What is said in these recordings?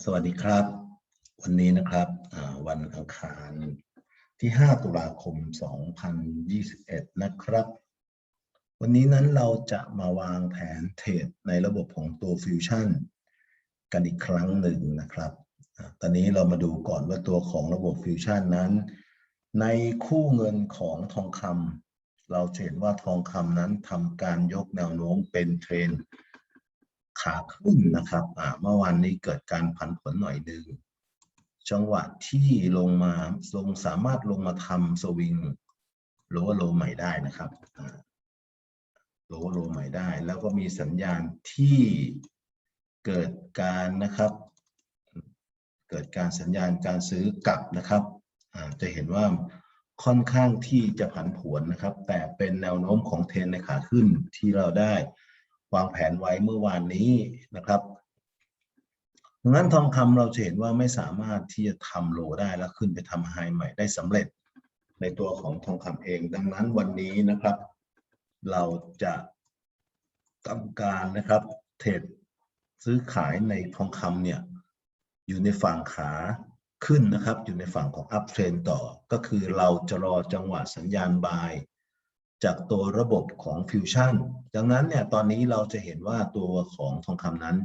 สวัสดีครับ วันนี้นะครับวันอังคารที่ 5 ตุลาคม 2021 นะครับ วันนี้นั้นเราจะมาวางแผนเทรดในระบบของตัวฟิวชั่นกันอีกครั้งหนึ่งนะครับอตอนนี้เรามาดูก่อนว่าตัวของระบบฟิวชั่นนั้น ในคู่เงินของทองคำเราเห็นว่าทองคำนั้นทำการยกแนวโน้มเป็นเทรน ขาขึ้นนะครับเมื่อวานนี้เกิดการผันผวนหน่อยดึงจังหวะที่ลงมาลงสามารถลงมาทำสวิงโลว์โลใหม่ได้นะครับโลว์โลใหม่ได้ แล้วก็มีสัญญาณที่เกิดการนะครับ เกิดการสัญญาณการซื้อกลับนะครับจะเห็นว่าค่อนข้างที่จะผันผวนนะครับ แต่เป็นแนวโน้มของเทรนในขาขึ้นที่เราได้ วางแผนไว้เมื่อวานนี้นะครับดังนั้นทองคำเราจะเห็นว่าไม่สามารถที่จะทำโลได้แล้วขึ้นไปทำไฮใหม่ได้สำเร็จในตัวของทองคำเอง ดังนั้นวันนี้นะครับ เราจะทำการนะครับเทรดซื้อขายในทองคำเนี่ยอยู่ในฝั่งขาขึ้นนะครับ อยู่ในฝั่งของ up trend ต่อ ก็คือเราจะรอจังหวะสัญญาณ buy จากตัวระบบของฟิวชั่นดังนั้นเนี่ยตอนนี้เราจะเห็นว่าตัวของทองคำนั้น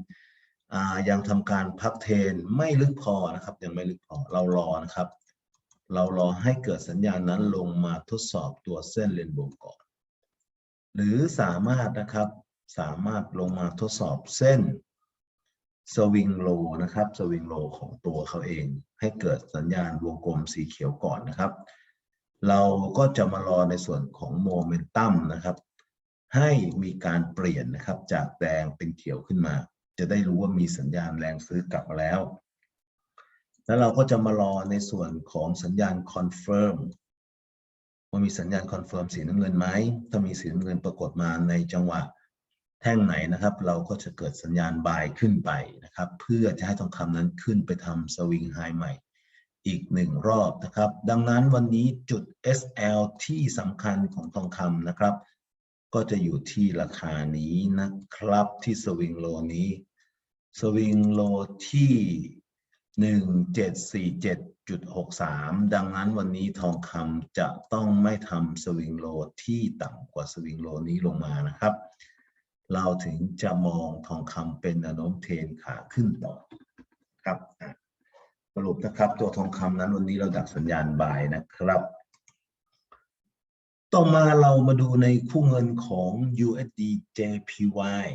ยังทำการพักเทนไม่ลึกพอนะครับ ยังไม่ลึกพอเรารอนะครับ เรารอให้เกิดสัญญาณนั้นลงมาทดสอบตัวเส้นเรนโบว์ก่อน หรือสามารถนะครับสามารถลงมาทดสอบเส้นสวิงโลนะครับสวิงโลของตัวเขาเอง ให้เกิดสัญญาณวงกลมสีเขียวก่อนนะครับ เราก็จะมารอในส่วนของโมเมนตัมนะครับ ให้มีการเปลี่ยนนะครับจากแดงเป็นเขียวขึ้นมา จะได้รู้ว่ามีสัญญาณแรงซื้อกลับมาแล้ว แล้วเราก็จะมารอในส่วนของสัญญาณคอนเฟิร์มว่ามีสัญญาณคอนเฟิร์มสีน้ำเงินไหมถ้ามีสีน้ำเงินปรากฏมาในจังหวะแท่งไหนนะครับ เราก็จะเกิดสัญญาณบายขึ้นไปนะครับ เพื่อจะให้ทองคำนั้นขึ้นไปทำสวิงไฮใหม่ อีกหนึ่งรอบนะครับ ดังนั้นวันนี้จุด SL ที่สำคัญของทองคำนะครับ ก็จะอยู่ที่ราคานี้นะครับที่สวิงโลนี้สวิงโลที่ 1747.63 ดังนั้นวันนี้ทองคำจะต้องไม่ทำสวิงโลที่ต่ำกว่าสวิงโลนี้ลงมานะครับ เราถึงจะมองทองคำเป็นแนวโน้มเทนขาขึ้นต่อครับ สรุปนะครับตัวทองคำนั้นวันนี้เราดักสัญญาณบ่ายนะครับ ต่อมาเรามาดูในคู่เงินของ USD JPY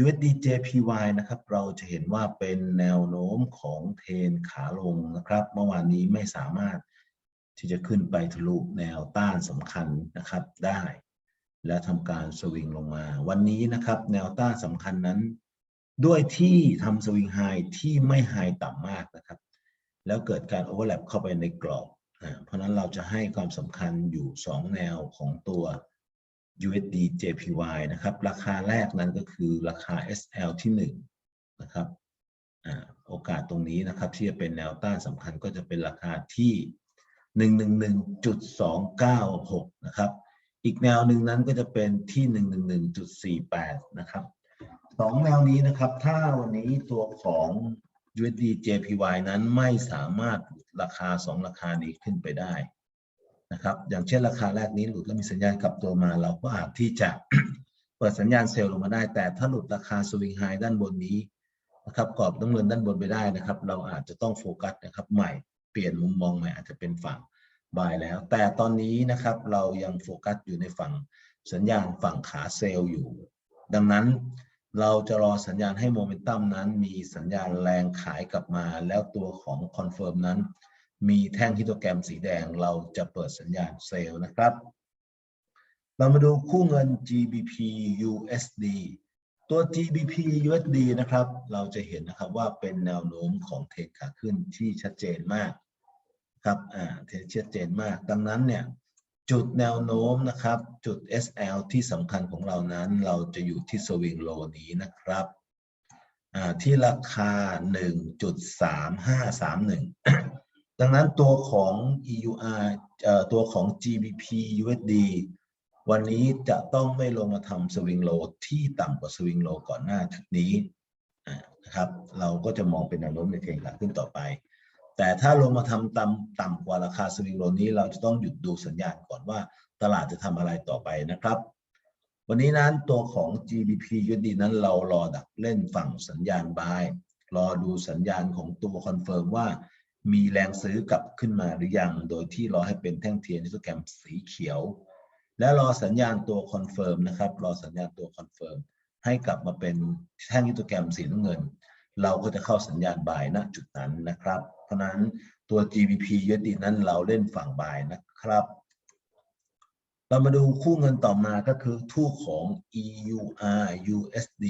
USD JPY นะครับ เราจะเห็นว่าเป็นแนวโน้มของเทรนขาลงนะครับ เมื่อวานนี้ไม่สามารถที่จะขึ้นไปทะลุแนวต้านสำคัญนะครับได้ และทำการสวิงลงมา วันนี้นะครับ แนวต้านสำคัญนั้น ด้วยที่ทำสวิงไฮที่ไม่ไฮต่ำมากนะครับ แล้วเกิดการโอเวอร์แลปเข้าไปในกรอบเพราะนั้นเราจะให้ความสำคัญอยู่ 2 แนวของตัว USD JPY นะครับ ราคาแรกนั้นก็คือราคา SL ที่1นะครับโอกาสตรงนี้นะครับ ที่จะเป็นแนวต้านสำคัญก็จะเป็นราคาที่ 111.296 นะครับ อีกแนวหนึ่งนั้นก็จะเป็นที่ 111.48 นะครับสองแนวนี้นะครับ ถ้าวันนี้ตัวของ USD JPY นั้นไม่สามารถหลุดราคา 2 ราคานี้ขึ้นไปได้นะครับ อย่างเช่นราคาแรกนี้หลุดแล้วมีสัญญาณกลับตัวมา เราก็อาจที่จะเปิดสัญญาณเซลล์ลงมาได้ แต่ถ้าหลุดราคาสวิงไฮด้านบนนี้นะครับกรอบน้ำเงินด้านบนไปได้นะครับ เราอาจจะต้องโฟกัสนะครับใหม่เปลี่ยนมุมมองใหม่อาจจะเป็นฝั่งบายแล้ว แต่ตอนนี้นะครับเรายังโฟกัสอยู่ในฝั่งสัญญาณฝั่งขาเซลล์อยู่ ดังนั้น เราจะรอสัญญาณให้โมเมนตัมนั้น มีสัญญาณแรงขายกลับมา แล้วตัวของคอนเฟิร์มนั้น มีแท่งฮิโตแกรมสีแดง เราจะเปิดสัญญาณเซลล์นะครับ เรามาดูคู่เงิน GBP USD ตัว GBP USD นะครับ เราจะเห็นนะครับว่าเป็นแนวโน้มของเทรดขาขึ้นที่ชัดเจนมากครับอ่าเทรดชัดเจนมาก ดังนั้นเนี่ย จุดแนวโน้มนะครับ จุด SL ที่สำคัญของเรานั้น เราจะอยู่ที่สวิงโลนี้นะครับที่ราคา 1.3531 ดังนั้นตัวของ EUR ตัวของ GBP USD วันนี้จะต้องไม่ลงมาทำสวิงโลที่ต่ำกว่าสวิงโลก่อนหน้านี้นะครับ เราก็จะมองเป็นแนวโน้มในเทรนขาขึ้นต่อไป แต่ถ้าลงมาทำต่ำต่ำกว่าราคาสวิงโลนี้เราจะต้องหยุดดูสัญญาณก่อนว่าตลาดจะทำอะไรต่อไปนะครับ วันนี้นั้นตัวของ GBP USD นั้นเรารอดักเล่นฝั่งสัญญาณ buy รอดูสัญญาณของตัวคอนเฟิร์มว่ามีแรงซื้อกลับขึ้นมาหรือยัง โดยที่รอให้เป็นแท่งเทียนฮิสแกรมสีเขียว และรอสัญญาณตัวคอนเฟิร์มนะครับ รอสัญญาณตัวคอนเฟิร์มให้กลับมาเป็นแท่งฮิสโตแกรมสีน้ำเงิน เราก็จะเข้าสัญญาณบายณจุดนั้นนะครับ ราะนั้นตัว GBP USD นั้นเราเล่นฝั่งบายนะครับ เรามาดูคู่เงินต่อมาก็คือทู่ของ EUR USD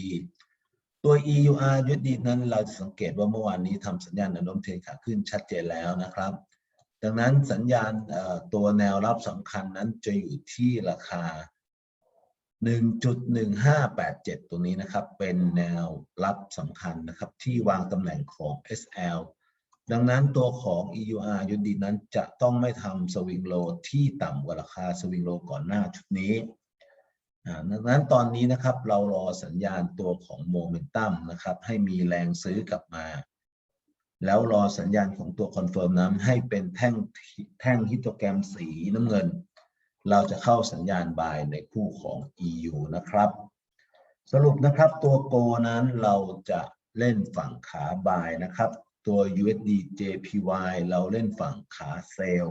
ตัว EUR USD นั้นเราจะสังเกตว่าเมื่อวานนี้ทำสัญญาณแนวโน้มเทรนขาขึ้นชัดเจนแล้วนะครับดังนั้นสัญญาณตัวแนวรับสำคัญนั้นจะอยู่ที่ราคา 1.1587 ตัวนี้นะครับ เป็นแนวรับสำคัญนะครับ ที่วางตำแหน่งของ SL ดังนั้นตัวของ EUR USD นั้นจะต้องไม่ทำสวิงโลที่ต่ำกว่าราคาสวิงโลก่อนหน้าชุดนี้ดังนั้นตอนนี้นะครับเรารอสัญญาณตัวของโมเมนตัมนะครับให้มีแรงซื้อกลับมา แล้วรอสัญญาณของตัวคอนเฟิร์มนั้นให้เป็นแท่งแท่งฮิสโตแกรมสีน้ำเงิน เราจะเข้าสัญญาณบายในคู่ของ EU นะครับ สรุปนะครับตัวโกนั้นเราจะเล่นฝั่งขาบายนะครับ ตัว USD JPY เราเล่นฝั่งขาเซล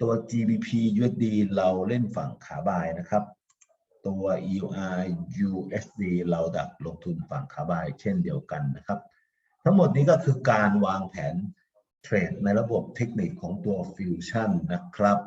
ตัว GBP USD เราเล่นฝั่งขาบายนะครับ ตัว EUR USD เราดักลงทุนฝั่งขาบายเช่นเดียวกันนะครับ ทั้งหมดนี้ก็คือการวางแผนเทรดในระบบเทคนิคของตัวฟิวชั่นนะครับ